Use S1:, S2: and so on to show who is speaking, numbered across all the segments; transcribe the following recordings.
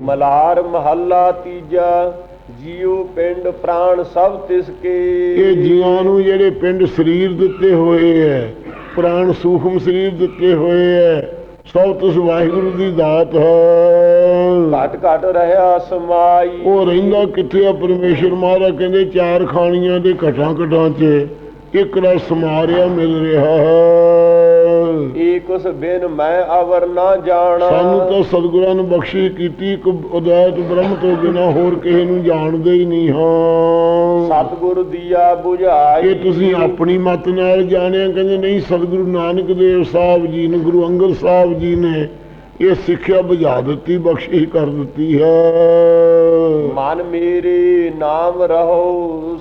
S1: ਮਲਾਰ ਮਹੱਲਾ ਤੀਜਾ ਜੀਉ ਪਿੰਡ ਪ੍ਰਾਣ ਸਭ ਤਿਸ ਕੇ।
S2: ਇਹ ਜੀਵਾਂ ਨੂੰ ਜਿਹੜੇ ਪਿੰਡ ਸਰੀਰ ਦਿੱਤੇ ਹੋਏ ਐ ਪ੍ਰਾਣ ਸੂਖਮ ਸਰੀਰ ਦਿੱਤੇ ਹੋਏ ਐ ਸਭ ਤੁਸ ਵਾਹਿਗੁਰੂ ਦੀ ਦਾਤ ਹੈ।
S1: ਘਟ ਘਟ ਰਹਾ ਸਮਾਈ।
S2: ਉਹ ਰਹਿੰਦਾ ਕਿੱਥੇ ਆ ਪਰਮੇਸ਼ਰ ਮਹਾਰਾਜ? ਕਹਿੰਦੇ ਚਾਰ ਖਾਣੀਆਂ ਦੇ ਘਟਾਂ ਘਟਾਂ 'ਚ ਇੱਕ ਰਸ ਸਮਾਰਿਆ ਮਿਲ ਰਿਹਾ ਹੈ।
S1: ਉਸ ਬਿਨ ਮੈਂ ਅਵਰ ਨਾ ਜਾਣਾ।
S2: ਸਾਨੂੰ ਤਾਂ ਸਤਿਗੁਰਾਂ ਨੇ ਬਖਸ਼ਿਸ਼ ਕੀਤੀ ਇੱਕ ਉਦਾਇਤ ਬ੍ਰਹਮ ਤੋਂ ਬਿਨਾ ਹੋਰ ਕਿਸੇ ਨੂੰ ਜਾਣਦੇ ਹੀ ਨਹੀਂ ਹਾਂ।
S1: ਸਤਿਗੁਰ ਦੀਆ 부ਝਾਈ
S2: ਇਹ ਤੁਸੀਂ ਆਪਣੀ ਮਤ ਨਾਲ ਜਾਣਿਆ ਕਹਿੰਦੇ ਨਹੀਂ ਸਤਿਗੁਰੂ ਨਾਨਕ ਦੇਵ ਸਾਹਿਬ ਜੀ ਨੇ ਗੁਰੂ ਅੰਗਦ ਸਾਹਿਬ ਜੀ ਨੇ ਇਹ ਸਿੱਖਿਆ ਬੁਝਾ ਦਿੱਤੀ ਬਖਸ਼ਿਸ਼ ਕਰ ਦਿੱਤੀ ਹੈ।
S1: ਮਨ ਮੇਰੇ ਨਾਮ ਰਹੋ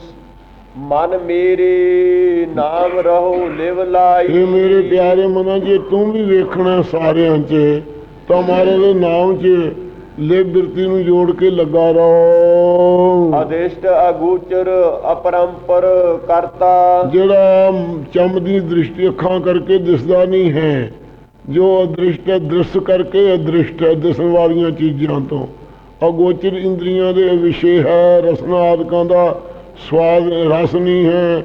S1: ਮਨ ਮੇਰੇ ਨਾਮ ਰਹੋ ਲਿਵ ਲਾਈ
S2: ਇਹ ਮੇਰੇ ਪਿਆਰੇ ਮਨਾਂ ਜੇ ਤੂੰ ਵੀ ਵੇਖਣਾ ਸਾਰਿਆਂ 'ਚ ਤਾਂ ਮਾਰੇ ਦੇ ਨਾਮ 'ਚ ਲੈ ਬਿਰਤੀ ਨੂੰ ਜੋੜ ਕੇ ਲੱਗਾ ਰਹੋ।
S1: ਅਦਿਸ਼ਟ ਅਗੋਚਰ ਅਪਰੰਪਰ ਕਰਤਾ।
S2: ਜਿਹੜਾ ਚੰਮ ਦੀ ਦ੍ਰਿਸ਼ਟੀ ਅੱਖਾਂ ਕਰਕੇ ਦਿਸਦਾ ਨਹੀਂ ਹੈ ਜੋ ਅਦ੍ਰਿਸ਼ਟ ਦ੍ਰਿਸ਼ ਕਰਕੇ ਅਦ੍ਰਿਸ਼ਟ ਦਿਸਣ ਵਾਲੀਆਂ ਚੀਜ਼ਾਂ ਤੋਂ। ਅਗੋਚਰ ਇੰਦਰੀਆਂ ਦੇ ਵਿਸ਼ੇ ਹੈ ਰਸਨਾ ਆਦਿਕਾਂ ਦਾ ਸਵਾਦ ਰਸ ਨਹੀਂ ਹੈ।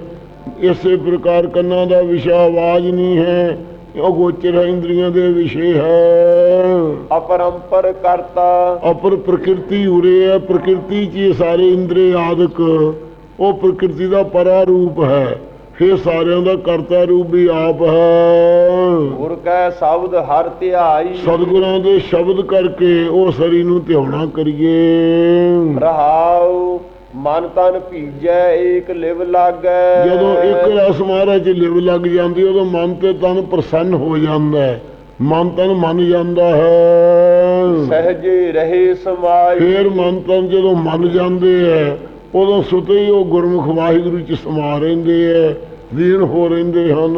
S2: ਇਸੇ ਪ੍ਰਕਾਰ ਕੰਨਾਂ ਦਾ ਵਿਸ਼ਾ ਆਵਾਜ਼ ਨਹੀਂ ਹੈ। ਅਗੋਚਰ ਹੈ ਇੰਦਰੀਆਂ ਦੇ ਵਿਸ਼ੇ ਹੈ।
S1: ਅਪਰੰਪਰ ਕਰਤਾ।
S2: ਅਪਰ ਪ੍ਰਕਿਰਤੀ ਉਰੇ ਹੈ ਪ੍ਰਕਿਰਤੀ 'ਚ ਇਹ ਸਾਰੇ ਇੰਦਰੀ ਆਦਿਕ। ਉਹ ਪ੍ਰਕਿਰਤੀ ਦਾ ਪਰਾ ਰੂਪ ਹੈ। ਫਿਰ ਸਾਰਿਆਂ ਦਾ ਕਰਤਾ ਰੂਪ ਵੀ ਆਪ ਹੈ।
S1: ਗੁਰ ਕੈ ਸ਼ਬਦ ਹਰ ਧਿਆਈ।
S2: ਸਤਿਗੁਰਾਂ ਦੇ ਸ਼ਬਦ ਕਰਕੇ ਉਹ ਸਰੀ ਨੂੰ ਧਿਆਉਣਾ ਕਰੀਏ।
S1: ਰਹਾਉ ਮਨ ਤਨ ਭੀਜੈ ਏਕ ਲਿਵ ਲਾਗੈ।
S2: ਜਦੋਂ ਇੱਕ ਰਸ ਮਹਾਰਾਜ 'ਚ ਲਿਵ ਲੱਗ ਜਾਂਦੀ ਉਦੋਂ ਮਨ ਤੇ ਤਨ ਪ੍ਰਸੰਨ ਹੋ ਜਾਂਦਾ ਹੈ। ਮਨ ਤਨ ਮੰਨ ਜਾਂਦਾ ਹੈ।
S1: ਸਹਜੇ ਰਹੇ ਸਮਾਈ।
S2: ਫੇਰ ਮਨ ਤਨ ਜਦੋਂ ਮੰਨ ਜਾਂਦੇ ਐ ਉਦੋਂ ਸੁਤੇ ਹੀ ਉਹ ਗੁਰਮੁਖ ਵਾਹਿਗੁਰੂ ਚ ਸਮਾ ਰਹਿੰਦੇ ਐ ਦੀਨ ਹੋ ਰਹਿੰਦੇ ਹਨ।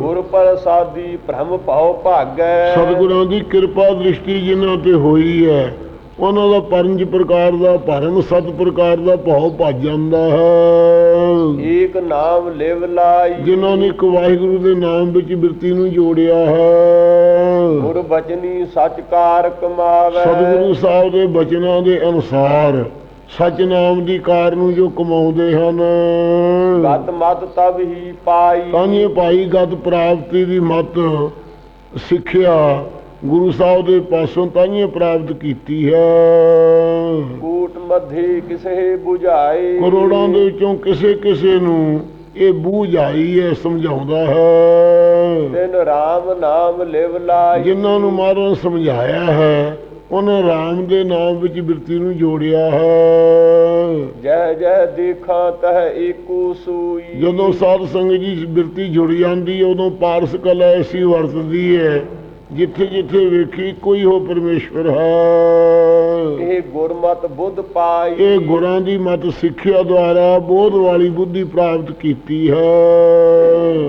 S1: ਗੁਰ ਪ੍ਰਸਾਦੀ ਭ੍ਰਮ ਭਾਉ ਭਾਗੈ।
S2: ਸਤਿਗੁਰਾਂ ਦੀ ਕਿਰਪਾ ਦ੍ਰਿਸ਼ਟੀ ਜਿਨ੍ਹਾਂ ਤੇ ਹੋਈ ਐ ਉਹਨਾਂ ਦਾ ਪੰਜ ਪ੍ਰਕਾਰ ਦਾ ਭਰਮ ਸੱਤ ਪ੍ਰਕਾਰ ਦਾ ਭਾਉ ਭੱਜ ਜਾਂਦਾ ਹੈ।
S1: ਏਕ ਨਾਮ ਲਿਵ ਲਾਈ।
S2: ਜਿਨ੍ਹਾਂ ਨੇ ਇੱਕ ਵਾਹਿਗੁਰੂ ਦੇ ਨਾਮ ਵਿੱਚ ਬਿਰਤੀ ਨੂੰ ਜੋੜਿਆ ਹੈ।
S1: ਗੁਰ ਬਚਨੀ ਸਚ ਕਾਰ ਕਮਾਵੈ।
S2: ਸਤਿਗੁਰੂ ਸਾਹਿਬ ਦੇ ਬਚਨਾਂ ਦੇ ਅਨੁਸਾਰ ਸਚ ਨਾਮ ਦੀ ਕਾਰ ਨੂੰ ਜੋ ਕਮਾਉਂਦੇ ਹਨ
S1: ਗਤ ਮਤ ਤਬ ਹੀ ਪਾਈ।
S2: ਕਾਂਗੇ ਭਾਈ ਗਤ ਪ੍ਰਾਪਤੀ ਦੀ ਮਤ ਸਿੱਖਿਆ ਗੁਰੂ ਸਾਹਿਬ ਦੇ ਪਾਸੋਂ ਤਾਂਹੀਏ ਪ੍ਰਾਪਤ ਕੀਤੀ ਹੈ।
S1: ਕੂਟ ਮਧੇ ਕਿਸੇ 부ਝਾਏ
S2: ਕਰੋੜਾਂ ਦੇ ਵਿੱਚੋਂ ਕਿਸੇ ਕਿਸੇ ਨੂੰ ਇਹ ਬੂਝ ਆਈ ਹੈ ਸਮਝਾਉਂਦਾ ਹੈ।
S1: ਤਿਨ ਰਾਮ ਨਾਮ ਲਿਵ ਲਾਈ
S2: ਜਿਨ੍ਹਾਂ ਨੂੰ ਮਹਾਰਾਜ ਨੇ ਸਮਝਾਇਆ ਹੈ ਉਹਨੇ ਰਾਮ ਦੇ ਨਾਮ ਵਿੱਚ ਬਿਰਤੀ ਨੂੰ ਜੋੜਿਆ ਹੈ।
S1: ਜਹ ਜਹ ਦੇਖਾਂ ਤਹ ਏਕੂ ਸੂਈ।
S2: ਜਦੋਂ ਸਾਧ ਸੰਗਤ ਜੀ ਬਿਰਤੀ ਜੁੜ ਜਾਂਦੀ ਹੈ ਉਦੋਂ ਪਾਰਸ ਕਲਾ ਐਸੀ ਵਰਤਦੀ ਹੈ ਜਿੱਥੇ ਜਿੱਥੇ ਵੇਖੀ ਕੋਈ ਹੋ ਪਰਮੇਸ਼ਵਰ ਹੈ।
S1: ਇਹ ਗੁਰਮਤ ਬੁੱਧ ਪਾਈ।
S2: ਇਹ ਗੁਰਾਂ ਦੀ ਮਤ ਸਿੱਖਿਆ ਦੁਆਰਾ ਬੋਧ ਵਾਲੀ ਬੁੱਧੀ ਪ੍ਰਾਪਤ ਕੀਤੀ ਹੈ।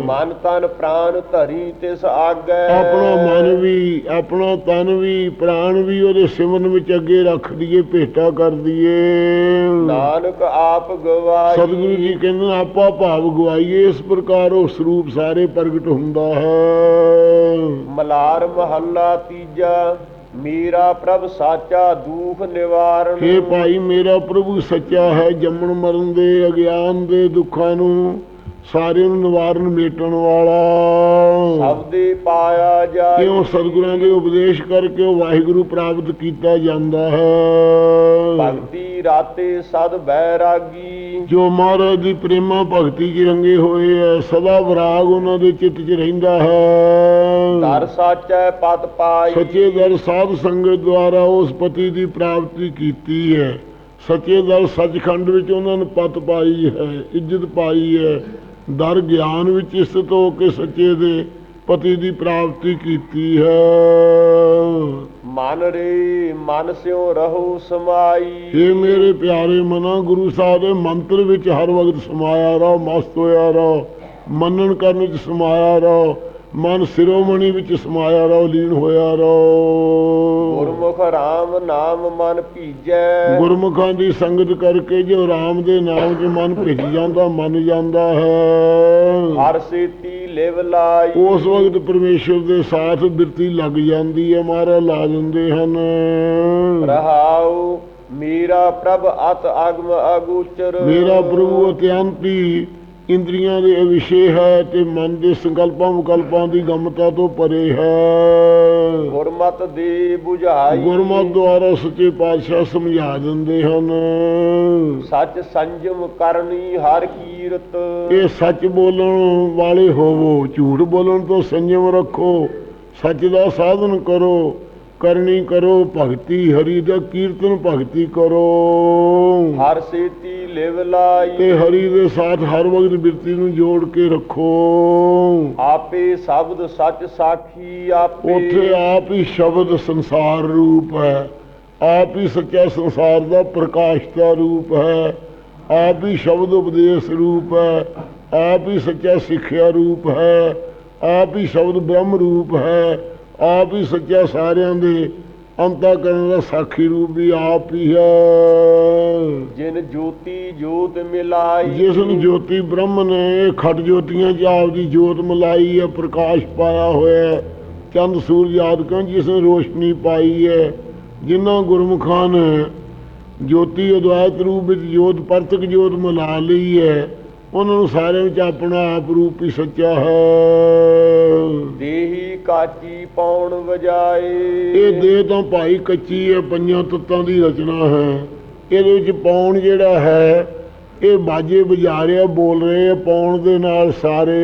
S1: ਮਨ ਤਨ ਪ੍ਰਾਨ ਧਰੀ ਤਿਸ ਆਗੈ।
S2: ਆਪਣਾ ਮਨ ਵੀ ਆਪਣਾ ਤਨ ਵੀ ਪ੍ਰਾਣ ਵੀ ਉਹਦੇ ਸਿਮਰਨ ਵਿੱਚ ਅੱਗੇ ਰੱਖ ਦਈਏ ਭੇਟਾ ਕਰ ਦਈਏ।
S1: ਨਾਨਕ ਆਪ ਗਵਾਈ।
S2: ਸਤਿਗੁਰੂ ਜੀ ਕਹਿੰਦੇ ਆਪਾ ਭਾਵ ਗਵਾਈਏ ਇਸ ਪ੍ਰਕਾਰ ਉਹ ਸਰੂਪ ਸਾਰੇ ਪ੍ਰਗਟ ਹੁੰਦਾ ਹੈ।
S1: ਮਲਾਰ ਮਹੱਲਾ ਤੀਜਾ, ਮੇਰਾ ਪ੍ਰਭ ਸਾਚਾ ਦੁਖ ਨਿਵਾਰਨ
S2: हे ਭਾਈ ਮੇਰਾ ਪ੍ਰਭੂ ਸੱਚਾ ਹੈ ਜੰਮਣ ਮਰਨ ਦੇ ਅਗਿਆਨ ਦੇ ਦੁੱਖਾਂ ਨੂੰ। ਸਾਰਿਆਂ ਨੂੰ ਨਿਵਾਰਨ ਮੇਟਣ ਵਾਲਾ।
S1: ਸਬਦੇ ਪਾਇਆ ਜਾਏ।
S2: ਕਿਉਂ ਸਤਿਗੁਰਾਂ ਦੇ ਉਪਦੇਸ਼ ਕਰਕੇ ਉਹ ਵਾਹਿਗੁਰੂ ਪ੍ਰਾਪਤ ਕੀਤਾ ਜਾਂਦਾ ਹੈ।
S1: ਭਗਤੀ ਰਾਤੇ ਸਦ ਬੈਰਾਗੀ।
S2: ਜੋ ਮਹਾਰਾਜ ਦੀ ਪ੍ਰੇਮਾ ਭਗਤੀ 'ਚ ਰੰਗੇ ਹੋਏ ਐ ਸਦਾ ਵਿਰਾਗ ਉਹਨਾਂ ਦੇ ਚਿੱਤ 'ਚ ਰਹਿੰਦਾ ਹੈ।
S1: ਦਰ ਸਾਚੈ ਪਤ ਪਾਈ।
S2: ਸੱਚੇ ਦਰ ਸਾਧ ਸੰਗਤ ਦੁਆਰਾ ਉਸ ਪਤੀ ਦੀ ਪ੍ਰਾਪਤੀ ਕੀਤੀ ਹੈ। ਸੱਚੇ ਦਰ ਸੱਚਖੰਡ ਵਿੱਚ ਉਹਨਾਂ ਨੇ ਪਤ ਪਾਈ ਹੈ ਇੱਜ਼ਤ ਪਾਈ ਹੈ। ਦਰ ਗਿਆਨ ਵਿੱਚ ਇਸਤ ਹੋ ਕੇ ਸੱਚੇ ਦੇ ਪਤੀ ਦੀ ਪ੍ਰਾਪਤੀ ਕੀਤੀ ਹੈ।
S1: ਮਨ ਰੇ ਮਨ ਸਿਉ ਰਹੋ ਸਮਾਈ।
S2: ਇਹ ਮੇਰੇ ਪਿਆਰੇ ਮਨਾ ਗੁਰੂ ਸਾਹਿਬ ਦੇ ਮੰਤਰ ਵਿੱਚ ਹਰ ਵਕਤ ਸਮਾਇਆ ਰਹੋ ਮਸਤ ਹੋਇਆ ਰਹੋ ਮੰਨਣ ਕਰਨ ਵਿੱਚ ਸਮਾਇਆ ਰਹੋ। ਮਨ ਸਿਰੋਮਣੀ ਵਿੱਚ ਸਮਾਇਆ ਰਹੋ ਲੀਨ ਹੋਇਆ ਰਹੋ।
S1: ਗੁਰਮੁਖ RAM ਨਾਮ ਮਨ ਭੀਜੈ।
S2: ਗੁਰਮੁਖਾਂ ਦੀ ਸੰਗਤ ਕਰਕੇ ਜੋ ਰਾਮ ਦੇ ਨਾਮ 'ਚ ਮਨ ਭਿੱਜ ਜਾਂਦਾ ਮੰਨ ਜਾਂਦਾ ਹੈ।
S1: ਹਰ ਸੇਤੀ ਲਿਵ ਲਾਈ।
S2: ਉਸ ਵਕਤ ਪਰਮੇਸ਼ਰ ਦੇ ਸਾਥ ਬਿਰਤੀ ਲੱਗ ਜਾਂਦੀ ਹੈ ਮਹਾਰਾਜ ਲਾ ਦਿੰਦੇ ਹਨ।
S1: ਰਹਾਉ ਮੇਰਾ ਪ੍ਰਭ ਅਤ ਅਗਮ ਅਗੋਚਰ।
S2: ਮੇਰਾ ਪ੍ਰਭੂ ਅਤਿਅੰਤੀ ਇੰਦਰੀਆਂ ਦੇ ਵਿਸ਼ੇ ਹੈ ਤੇ ਮਨ ਦੇ ਸੰਕਲਪਾਂ ਵਿਕਲਪਾਂ ਦੀ ਗਮਤਾ ਤੋਂ ਪਰੇ ਹੈ।
S1: ਗੁਰਮਤ ਦੇ 부ਝਾਈ
S2: ਗੁਰਮਤਿ ਦੁਆਰਾ ਸੱਚੇ ਪਾਤਸ਼ਾਹ ਸਮਝਾ ਦਿੰਦੇ ਹਨ।
S1: ਸੱਚ ਸੰਜਮ ਕਰਨੀ ਹਰ ਕੀਰਤ।
S2: ਇਹ ਸੱਚ ਬੋਲਣ ਵਾਲੇ ਹੋਵੋ ਝੂਠ ਬੋਲਣ ਤੋਂ ਸੰਜਮ ਰੱਖੋ ਸੱਚ ਦਾ ਸਾਧਨ ਕਰੋ ਕਰਨੀ ਕਰੋ ਭਗਤੀ ਹਰੀ ਦਾ ਕੀਰਤਨ ਭਗਤੀ ਕਰੋ।
S1: ਹਰ ਸੇਤੀ ਲਿਵ ਲਾਈ।
S2: ਤੇ ਹਰੀ ਦੇ ਸਾਥ ਹਰ ਵਕਤ ਬਿਰਤੀ ਨੂੰ ਜੋੜ ਕੇ ਰੱਖੋ।
S1: ਆਪੇ ਸ਼ਬਦ ਸੱਚ ਸਾਖੀ ਆਪੇ।
S2: ਉੱਥੇ ਆਪ ਹੀ ਸ਼ਬਦ ਸੰਸਾਰ ਰੂਪ ਹੈ। ਆਪ ਹੀ ਸੱਚਾ ਸੰਸਾਰ ਦਾ ਪ੍ਰਕਾਸ਼ ਦਾ ਰੂਪ ਹੈ। ਆਪ ਹੀ ਸ਼ਬਦ ਉਪਦੇਸ਼ ਰੂਪ ਹੈ। ਆਪ ਹੀ ਸੱਚਾ ਸਿੱਖਿਆ ਰੂਪ ਹੈ। ਆਪ ਹੀ ਸ਼ਬਦ ਬ੍ਰਹਮ ਰੂਪ ਹੈ। ਆਪ ਹੀ ਸੱਚਾ ਸਾਰਿਆਂ ਦੇ ਅੰਤਾ ਕਰਨ ਦਾ ਸਾਖੀ ਰੂਪ ਵੀ ਆਪ ਹੀ ਹੈ।
S1: ਜਿਨ ਜੋਤੀ ਜੋਤ ਮਿਲਾਈ।
S2: ਜਿਸ ਨੂੰ ਜੋਤੀ ਬ੍ਰਹਮ ਨੇ ਖਟ ਜੋਤੀਆਂ ਚ ਆਪਦੀ ਜੋਤ ਮਲਾਈ ਹੈ ਪ੍ਰਕਾਸ਼ ਪਾਇਆ ਹੋਇਆ ਹੈ। ਚੰਦ ਸੂਰਜ ਆਦਿ ਕਿਉਂ ਜਿਸ ਨੇ ਰੋਸ਼ਨੀ ਪਾਈ ਹੈ? ਜਿਨ੍ਹਾਂ ਗੁਰਮੁਖਾਂ ਨੇ ਜੋਤੀ ਅਦਵੈਤ ਰੂਪ ਵਿੱਚ ਜੋਤ ਪਰਤਕ ਜੋਤ ਮਿਲਾ ਲਈ ਹੈ। ਉਹਨਾਂ ਨੂੰ ਸਾਰਿਆਂ ਵਿੱਚ ਆਪਣਾ ਆਪ ਰੂਪ ਹੀ ਸੱਚਾ ਹੈ।
S1: ਦੇਹੀ ਕਾਚੀ ਪੌਣ ਵਜਾਏ।
S2: ਇਹ ਦੇਹ ਤਾਂ ਭਾਈ ਕੱਚੀ ਹੈ ਪੰਜਾਂ ਤੱਤਾਂ ਦੀ ਰਚਨਾ ਹੈ। ਇਹਦੇ ਵਿੱਚ ਪੌਣ ਜਿਹੜਾ ਹੈ ਇਹ ਬਾਜੇ ਵਜਾ ਰਿਹਾ ਬੋਲ ਰਹੇ ਆ ਪੌਣ ਦੇ ਨਾਲ ਸਾਰੇ।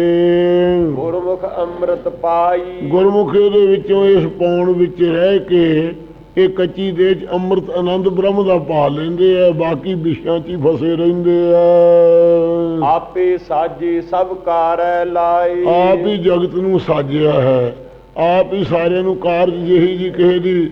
S1: ਗੁਰਮੁਖ ਅੰਮ੍ਰਿਤ ਪਾਈ।
S2: ਗੁਰਮੁਖ ਦੇ ਵਿੱਚੋਂ ਇਸ ਪੌਣ ਵਿੱਚ ਰਹਿ ਕੇ ਇਹ ਕੱਚੀ ਦੇਹ 'ਚ ਅੰਮ੍ਰਿਤ ਆਨੰਦ ਬ੍ਰਹਮ ਦਾ ਪਾ ਲੈਂਦੇ ਆ ਬਾਕੀ ਵਿਸ਼ਿਆਂ 'ਚ ਹੀ ਫਸੇ ਰਹਿੰਦੇ ਆ।
S1: ਆਪੇ ਸਾਜੇ ਸਭ ਕਾਰੈ ਲਾਏ।
S2: ਆਪ ਹੀ ਜਗਤ ਨੂੰ ਸਾਜਿਆ ਹੈ। ਆਪ ਹੀ ਸਾਰਿਆਂ ਨੂੰ ਕਾਰਜ ਜਿਹੀ ਜੀ ਕਿਸੇ ਦੀ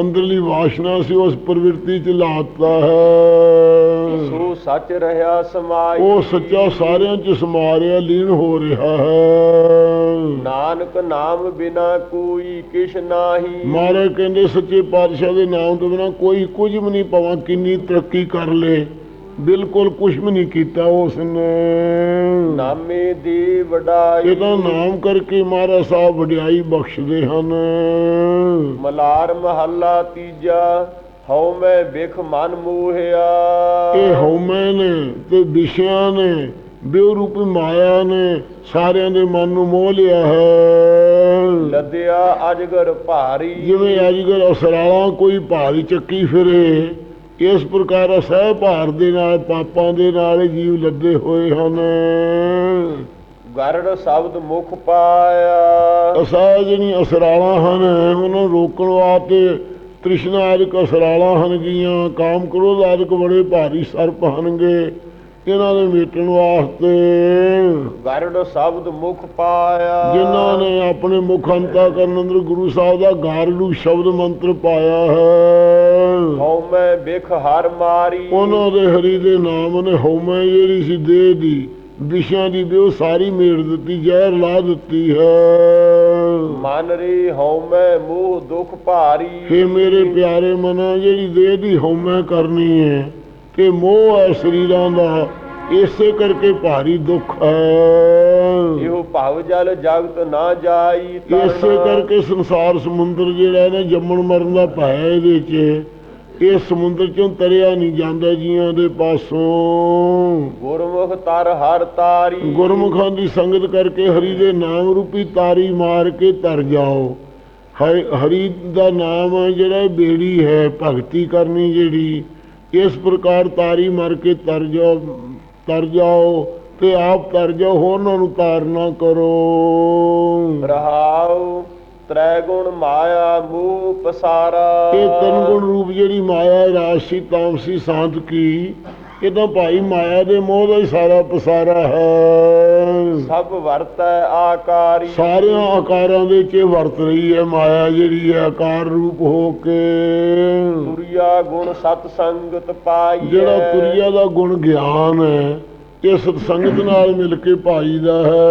S2: ਅੰਦਰਲੀ ਵਾਸ਼ਨਾ ਸੀ ਉਸ ਪ੍ਰਵਿਰਤੀ 'ਚ ਲਾਤਾ ਹੈ।
S1: ਸੋ ਸੱਚ ਰਹਾ ਸਮਾਈ
S2: ਉਹ ਸੱਚਾ ਸਾਰਿਆਂ 'ਚ ਸਮਾ ਰਿਹਾ ਲੀਨ ਹੋ ਰਿਹਾ ਹੈ।
S1: ਨਾਨਕ ਨਾਮ ਬਿਨਾ ਕੋਈ ਕਿਛ ਨਾਹੀ।
S2: ਮਹਾਰਾਜ ਕਹਿੰਦੇ ਸੱਚੇ ਪਾਤਸ਼ਾਹ ਦੇ ਨਾਮ ਤੋਂ ਬਿਨਾ ਕੋਈ ਕੁਝ ਵੀ ਨਹੀਂ ਪਵਾ ਕਿੰਨੀ ਤਰੱਕੀ ਕਰ ਲੇ। ਬਿਲਕੁਲ ਕੁਝ ਵੀ ਨਹੀਂ ਕੀਤਾ ਉਸ ਨੇ
S1: ਨਾਮੇ ਦੀ ਵਡਾਈ
S2: ਇਹਦਾ ਨਾਮ ਕਰਕੇ ਮਹਾਰਾਜ ਸਾਹਿਬ ਵਡਿਆਈ ਬਖਸ਼ਦੇ ਹਨ।
S1: ਮਲਾਰ ਮਹੱਲਾ ਤੀਜਾ ਹਉ ਮੈਂ ਵਿਖ ਮਨ ਮੋਹਿਆ।
S2: ਇਹ ਹਉਮੈ ਨੇ ਤੇ ਵਿਸ਼ਿਆਂ ਨੇ ਬਿਉ ਰੂਪੀ ਮਾਇਆ ਨੇ ਸਾਰਿਆਂ ਦੇ ਮਨ ਨੂੰ ਮੋਹ ਲਿਆ ਹੈ।
S1: ਲੱਦਿਆ ਅਜਗਰ ਭਾਰੀ।
S2: ਜਿਵੇਂ ਅਜਗਰ ਅਸਰਾਲਾ ਕੋਈ ਭਾਰੀ ਚੱਕੀ ਫਿਰੇ ਇਸ ਪ੍ਰਕਾਰ ਸਹਿ ਭਾਰ ਦੇ ਨਾਲ ਪਾਪਾਂ ਦੇ ਨਾਲ ਜੀਵ ਲੱਦੇ ਹੋਏ ਹਨ।
S1: ਗਰੜ ਸ਼ਬਦ ਮੁਖ ਪਾਇਆ।
S2: ਅਸਾਂ ਜਿਹੜੀਆਂ ਅਸਰਾਲਾਂ ਹਨ ਉਹਨਾਂ ਰੋਕਣ ਵਾਸਤੇ ਤ੍ਰਿਸ਼ਨਾ ਆਦਿਕ ਅਸਰਾਲਾਂ ਹਨ ਗੀਆਂ। ਕਾਮ ਕ੍ਰੋਧ ਆਦਿਕ ਬੜੇ ਭਾਰੀ ਸਰਪ ਹਨਗੇ ਇਹਨਾਂ ਦੇ ਮੇਟਣ ਵਾਸਤੇ।
S1: ਗਰੜ ਸ਼ਬਦ ਮੁਖ ਪਾਇਆ।
S2: ਜਿਨ੍ਹਾਂ ਨੇ ਆਪਣੇ ਮੁਖ ਅੰਤਾ ਕਰਨ ਅੰਦਰ ਗੁਰੂ ਸਾਹਿਬ ਦਾ ਗਾਰਲੂ ਸ਼ਬਦ ਮੰਤਰ ਪਾਇਆ ਹੈ।
S1: ਹਉ ਮੈਂ ਵਿਖ ਹਰ ਮਾਰੀ।
S2: ਉਹਨਾਂ ਦੇ ਹਰੀ ਦੇ ਨਾਮ ਨੇ ਹਉਮੈ ਜਿਹੜੀ ਸੀ ਦੇਹ ਦੀ ਵਿਸ਼ਿਆਂ ਦੀ ਵੀ ਉਹ ਸਾਰੀ ਮੇੜ ਦਿੱਤੀ ਜ਼ਹਿਰ ਲਾ ਦਿੱਤੀ ਹੈ।
S1: ਮਨ ਰੇ ਹਉ ਮੈਂ ਮੋਹ ਦੁਖ ਭਾਰੀ।
S2: ਫੇ ਮੇਰੇ ਪਿਆਰੇ ਮਨਾ ਜਿਹੜੀ ਦੇਹ ਦੀ ਹਉਮੈ ਕਰਨੀ ਹੈ ਤੇ ਮੋਹ ਹੈ ਸਰੀਰਾਂ ਦਾ ਇਸੇ ਕਰਕੇ ਭਾਰੀ ਦੁੱਖ ਹੈ।
S1: ਇਹੋ ਭਵ ਜਲ ਜਗਤ ਨਾ ਜਾਈ।
S2: ਇਸੇ ਕਰਕੇ ਸੰਸਾਰ ਸਮੁੰਦਰ ਜਿਹੜਾ ਨੇ ਜੰਮਣ ਮਰਨ ਦਾ ਭੈ ਇਹਦੇ 'ਚ। ਇਹ ਸਮੁੰਦਰ ਚੋਂ ਤਰਿਆ ਨਹੀਂ ਜਾਂਦਾ ਜੀਆਂ ਦੇ ਪਾਸੋਂ।
S1: ਗੁਰਮੁਖ ਤਰ ਹਰ ਤਾਰੀ।
S2: ਗੁਰਮੁਖਾਂ ਦੀ ਸੰਗਤ ਕਰਕੇ ਹਰੀ ਦੇ ਨਾਮ ਰੂਪੀ ਤਾਰੀ ਮਾਰ ਕੇ ਤਰ ਜਾਓ। ਹਰੀ ਹਰੀ ਦਾ ਨਾਮ ਜਿਹੜਾ ਬੇੜੀ ਹੈ ਭਗਤੀ ਕਰਨੀ ਜਿਹੜੀ। ਇਸ ਪ੍ਰਕਾਰ ਤਾਰੀ ਮਾਰ ਕੇ ਤਰ ਜਾਓ ਤਰ ਜਾਓ ਤੇ ਆਪ ਤਰ ਜਾਓ ਹੋਰਨਾਂ ਨੂੰ ਤਾਰ ਨਾ ਕਰੋ।
S1: ਰਹਾਉ ਤ੍ਰੈ ਗੁਣ ਮਾਇਆ ਮੂਹ ਪਸਾਰਾ।
S2: ਇਹ ਤਿੰਨ ਗੁਣ ਰੂਪ ਜਿਹੜੀ ਮਾਇਆ ਹੈ, ਰਾਸ਼ੀ ਤਾਮਸੀ ਸਾਂਤ ਕੀ ਇਹ ਤਾਂ ਭਾਈ ਮਾਇਆ ਦੇ ਮੋਹ ਦਾ ਹੀ ਸਾਰਾ ਪਸਾਰਾ ਹੈ।
S1: ਸਭ ਵਰਤੈ ਆਕਾਰੀ।
S2: ਸਾਰਿਆਂ ਆਕਾਰਾਂ ਦੇ ਚ ਇਹ ਵਰਤ ਰਹੀ ਹੈ ਮਾਇਆ ਜਿਹੜੀ ਹੈ ਆਕਾਰ ਰੂਪ ਹੋ ਕੇ।
S1: ਤੁਰਿਆ ਗੁਣ ਸਤ ਸੰਗਤ ਪਾਈ
S2: ਜਿਹੜਾ ਤੁਰਿਆ ਦਾ ਗੁਣ ਗਿਆਨ ਹੈ ਇਹ ਸਤਸੰਗਤ ਨਾਲ ਮਿਲ ਕੇ ਪਾਈਦਾ ਹੈ।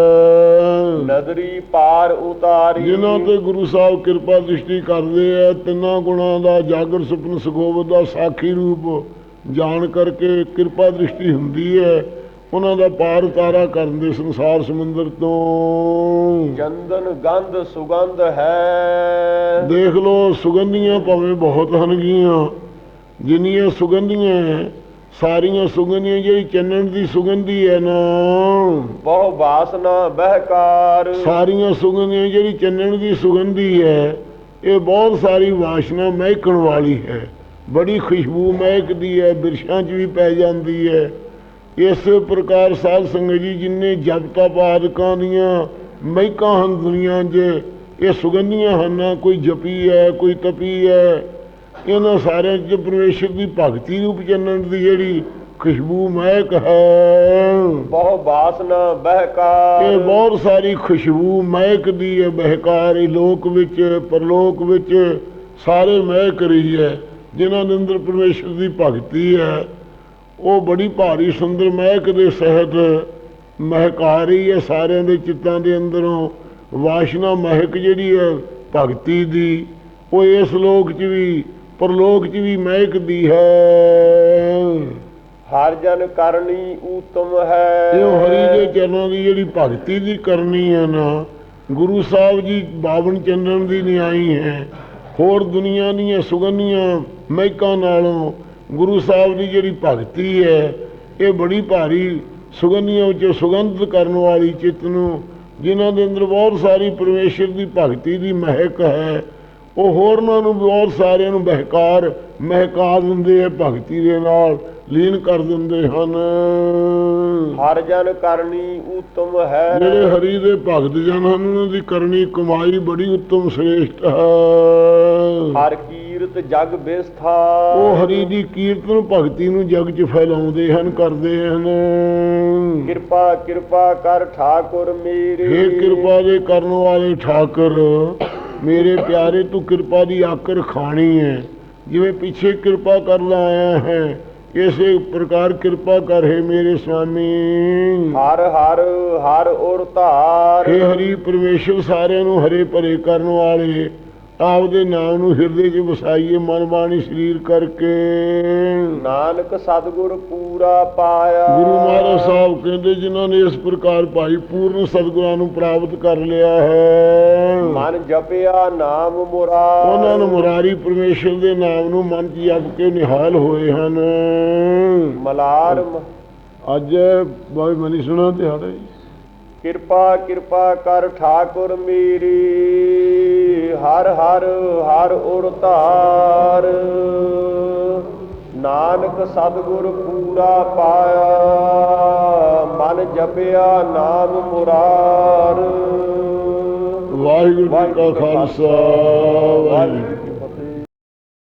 S1: ਨਦਰੀ ਪਾਰ ਉਤਾਰੀ।
S2: ਜਿਨ੍ਹਾਂ ਤੇ ਗੁਰੂ ਸਾਹਿਬ ਕਿਰਪਾ ਦ੍ਰਿਸ਼ਟੀ ਕਰਦੇ ਆ ਤਿੰਨਾਂ ਗੁਣਾਂ ਦਾ ਜਾਗਰ ਸੁਪਨ ਸੁਖੋਬਤ ਦਾ ਸਾਖੀ ਰੂਪ ਜਾਣ ਕਰਕੇ ਕਿਰਪਾ ਦ੍ਰਿਸ਼ਟੀ ਹੁੰਦੀ ਹੈ। ਉਹਨਾਂ ਦਾ ਪਾਰ ਉਤਾਰਾ ਕਰਨ ਦੇ ਸੰਸਾਰ ਸਮੁੰਦਰ ਤੋਂ।
S1: ਚੰਦਨ ਗੰਧ ਸੁਗੰਧ ਹੈ।
S2: ਦੇਖ ਲੋ ਸੁਗੰਧੀਆਂ ਭਾਵੇਂ ਬਹੁਤ ਹਨਗੀਆਂ। ਜਿੰਨੀਆਂ ਸੁਗੰਧੀਆਂ ਸਾਰੀਆਂ ਸੁਗੰਧੀਆਂ ਜਿਹੜੀ ਚੰਨਣ ਦੀ ਸੁਗੰਧੀ ਹੈ ਨਾ।
S1: ਬਹੁ ਬਾਸਨਾ ਬਹਿਕਾਰ।
S2: ਸਾਰੀਆਂ ਸੁਗੰਧੀਆਂ ਜਿਹੜੀ ਚੰਨਣ ਦੀ ਸੁਗੰਧੀ ਹੈ ਇਹ ਬਹੁਤ ਸਾਰੀ ਵਾਸ਼ਨਾ ਮਹਿਕਣ ਵਾਲੀ ਹੈ। ਬੜੀ ਖੁਸ਼ਬੂ ਮਹਿਕਦੀ ਹੈ ਬਿਰਸ਼ਾਂ 'ਚ ਵੀ ਪੈ ਜਾਂਦੀ ਹੈ। ਇਸ ਪ੍ਰਕਾਰ ਸਾਧ ਸੰਗਤ ਜੀ ਜਿੰਨੇ ਜਪ ਤਪ ਆਦਿਕਾਂ ਦੀਆਂ ਮਹਿਕਾਂ ਹਨ ਦੁਨੀਆ 'ਚ ਇਹ ਸੁਗੰਧੀਆਂ ਹਨ ਕੋਈ ਜਪੀ ਹੈ ਕੋਈ ਤਪੀ ਹੈ ਇਹਨਾਂ ਸਾਰਿਆਂ 'ਚ ਪਰਮੇਸ਼ਰ ਦੀ ਭਗਤੀ ਰੂਪ ਚੰਨਣ ਦੀ ਜਿਹੜੀ ਖੁਸ਼ਬੂ ਮਹਿਕ ਹੈ।
S1: ਬਹੁ ਬਾਸਨਾ ਬਹਿਕਾਰ।
S2: ਇਹ ਬਹੁਤ ਸਾਰੀ ਖੁਸ਼ਬੂ ਮਹਿਕਦੀ ਹੈ ਬਹਿਕਾਰ ਇਹ ਲੋਕ ਵਿੱਚ ਪਰਲੋਕ ਵਿੱਚ ਸਾਰੇ ਮਹਿਕ ਰਹੀ ਹੈ। ਜਿਨ੍ਹਾਂ ਦੇ ਅੰਦਰ ਪਰਮੇਸ਼ਰ ਦੀ ਭਗਤੀ ਹੈ ਉਹ ਬੜੀ ਭਾਰੀ ਸੁੰਦਰ ਮਹਿਕ ਦੇ ਸਹਿਤ ਮਹਿਕਾ ਰਹੀ ਹੈ ਸਾਰਿਆਂ ਦੇ ਚਿੱਤਾਂ ਦੇ ਅੰਦਰੋਂ ਵਾਸ਼ਨਾ ਮਹਿਕ ਜਿਹੜੀ ਹੈ ਭਗਤੀ ਦੀ ਉਹ ਇਸ ਲੋਕ 'ਚ ਵੀ ਪਰਲੋਕ 'ਚ ਵੀ ਮਹਿਕਦੀ ਹੈ।
S1: ਹਰ ਜਨ ਕਰਨੀ ਊਤਮ ਹੈ।
S2: ਇਹ ਹਰੀ ਦੇ ਚਰਨਾਂ ਦੀ ਜਿਹੜੀ ਭਗਤੀ ਦੀ ਕਰਨੀ ਹੈ ਨਾ ਗੁਰੂ ਸਾਹਿਬ ਜੀ ਬਾਵਨ ਚੰਦਨ ਦੀ ਨਿਆਈ ਹੈ। ਹੋਰ ਦੁਨੀਆ ਦੀਆਂ ਸੁਗੰਧੀਆਂ ਮਹਿਕਾਂ ਨਾਲੋਂ ਗੁਰੂ ਸਾਹਿਬ ਦੀ ਜਿਹੜੀ ਭਗਤੀ ਹੈ, ਇਹ ਬੜੀ ਭਾਰੀ ਸੁਗੰਧੀਆਂ ਵਿੱਚੋਂ ਸੁਗੰਧ ਕਰਨ ਵਾਲੀ ਚਿੱਤ ਨੂੰ, ਜਿਨ੍ਹਾਂ ਦੇ ਅੰਦਰ ਬਹੁਤ ਸਾਰੀ ਪਰਮੇਸ਼ਰ ਦੀ ਭਗਤੀ ਦੀ ਮਹਿਕ ਹੈ, ਉਹ ਹੋਰਨਾਂ ਨੂੰ ਬਹੁਤ ਸਾਰਿਆਂ ਨੂੰ ਬਹਿਕਾਰ, ਮਹਿਕਾ ਦਿੰਦੇ ਆ ਭਗਤੀ ਦੇ ਨਾਲ। ਲੀਨ ਕਰ ਦਿੰਦੇ ਹਨ।
S1: ਹਰ ਜਨ ਕਰਨੀ ਊਤਮ ਹੈ।
S2: ਜਿਹੜੇ ਹਰੀ ਦੇ ਭਗਤ ਜਨ ਹਨ ਉਹਨਾਂ ਦੀ ਕਰਨੀ ਕਮਾਈ ਬੜੀ ਉੱਤਮ ਸ੍ਰੇਸ਼ਟ ਹੈ।
S1: ਹਰ ਕੀਰਤ ਜਗ ਬਿਸਥਾ।
S2: ਉਹ ਹਰੀ ਦੀ ਕੀਰਤਨ ਭਗਤੀ ਨੂੰ ਜਗ 'ਚ ਫੈਲਾਉਂਦੇ ਹਨ ਕਰਦੇ ਹਨ।
S1: ਕਿਰਪਾ ਕਿਰਪਾ ਕਰ ਠਾਕੁਰ ਮੇਰੇ।
S2: ਹੇ ਕਿਰਪਾ ਦੇ ਕਰਨ ਵਾਲੇ ਠਾਕਰ ਮੇਰੇ ਪਿਆਰੇ ਤੂੰ ਕਿਰਪਾ ਦੀ ਆਕਰ ਖਾਣੀ ਹੈ। ਜਿਵੇਂ ਪਿੱਛੇ ਕਿਰਪਾ ਕਰਦਾ ਆਇਆ ਹੈ ਇਸੇ ਪ੍ਰਕਾਰ ਕਿਰਪਾ ਕਰ ਹੈ ਮੇਰੇ ਸੁਆਮੀ
S1: ਹਰ ਹਰ ਹਰ ਔਰ ਧਾਰ।
S2: ਹੇ ਹਰੀ ਪਰਮੇਸ਼ਰ ਸਾਰਿਆਂ ਨੂੰ ਹਰੇ ਭਰੇ ਕਰਨ ਵਾਲੇ। ਆਪਦੇ ਨਾਮ ਨੂੰ ਹਿਰਦੇ 'ਚ ਵਸਾਈਏ ਮਨ ਬਾਣੀ ਸਰੀਰ ਕਰਕੇ।
S1: ਨਾਨਕ ਸਤਿਗੁਰ ਪੂਰਾ ਪਾਇਆ।
S2: ਗੁਰੂ ਮਹਾਰਾਜ ਸਾਹਿਬ ਕਹਿੰਦੇ ਜਿਨ੍ਹਾਂ ਨੇ ਇਸ ਪ੍ਰਕਾਰ ਭਾਈ ਪੂਰਨ ਸਤਿਗੁਰਾਂ ਨੂੰ ਪ੍ਰਾਪਤ ਕਰ ਲਿਆ ਹੈ।
S1: ਮਨ ਜਪਿਆ ਨਾਮ ਮੁਰਾਦ
S2: ਉਹਨਾਂ ਨੂੰ ਮੁਰਾਰੀ ਪਰਮੇਸ਼ਰ ਦੇ ਨਾਮ ਨੂੰ ਮਨ 'ਚ ਜਪ ਕੇ ਨਿਹਾਲ ਹੋਏ ਹਨ।
S1: ਮਲਾਰ
S2: ਅੱਜ ਬਾਈ ਮਨੀ ਸੁਣਾ ਦਿਹਾੜਾ। ਜੀ
S1: ਕਿਰਪਾ ਕਿਰਪਾ ਕਰ ਠਾਕੁਰ ਮੇਰੀ। ਹਰ ਹਰ ਹਰ ਔਰ ਧਾਰ ਨਾਨਕ ਸਤਿਗੁਰ ਪੂਰਾ ਪਾਇਆ ਮਨ ਜਪਿਆ ਨਾਮ ਮੁਰਾਰ
S2: ਵਾਹਿਗੁਰੂ ਜੀ ਕਾ ਖਾਲਸਾ ਵਾਹਿਗੁਰੂ।